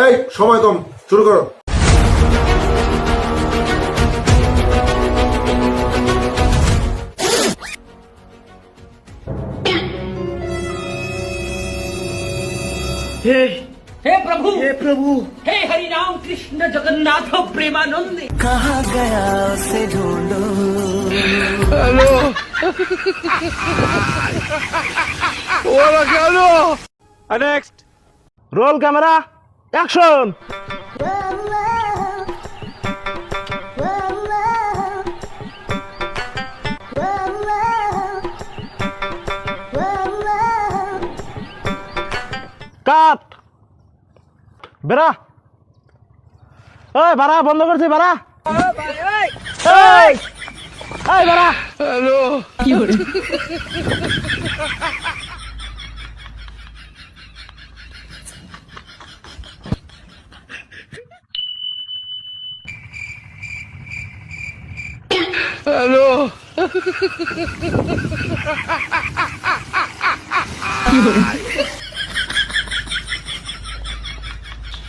এই সময় কম শুরু করো हे हे प्रभु हे प्रभु हे हरि राम कृष्ण जगन्नाथ प्रेमानंद कहाँ गया उसे ढूंढो next role camera action! Cut! বেড়া! এই বাড়া বন্ধ করছি বাড়া! এই এই হ্যালো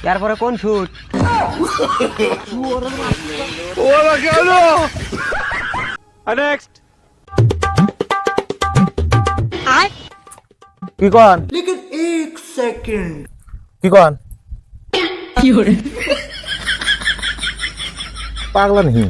তারপরে কোন শুট ওরা কেন নেক্সট কি কন লেকিন এক সেকেন্ড কি কন কি পাগলা নেই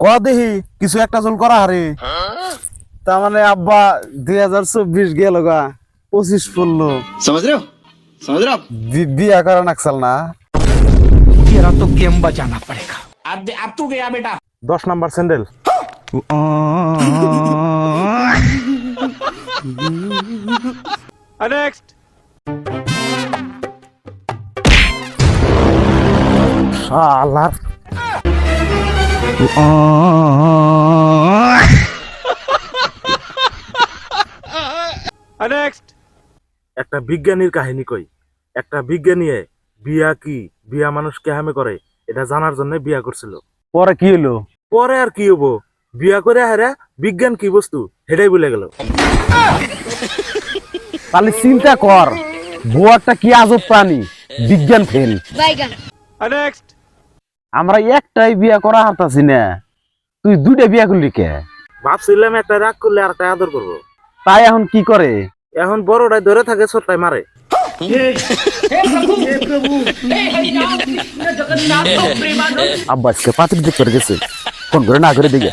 ক দেহি কিছু একটা জল করা হারে তার মানে আব্বা দুই হাজার চব্বিশ গেল গা পঁচিশ পড়লো समझ रहे हो समझ रहे हो आप বি- বিয়া করা নাকসাল না तेरा तो गेम बजाना पड़ेगा अब अब तू गया बेटा দশ নাম্বার স্যান্ডেল নেক্সট শালার নেক্সট একটা বিজ্ঞানীর কাহিনী কই। একটা বিজ্ঞানী বিয়া কি বিয়া মানুষ কেহামে করে এটা জানার জন্য বিয়া করছিল। পরে কি হলো পরে আর কি হব বিয়া করে হারা বিজ্ঞান কি বস্তু সেটাই ভুলে গেল। তাহলে চিন্তা কর বুয়ারটা কি আজব প্রাণী? বিজ্ঞান ফেল নেক্সট আমরা একটাই বিয়া করা হাতাছি না। তুই দুইটা বিয়া করলি কে? ভাবছিলাম একটা রাগ করলে আর একটা আদর করব। তাই এখন কি করে? এখন বড়টাই ধরে থাকে ছোটটাই মারে। আব্বাসকে পাত্র করে গেছে। ফোন করে না করে দিকে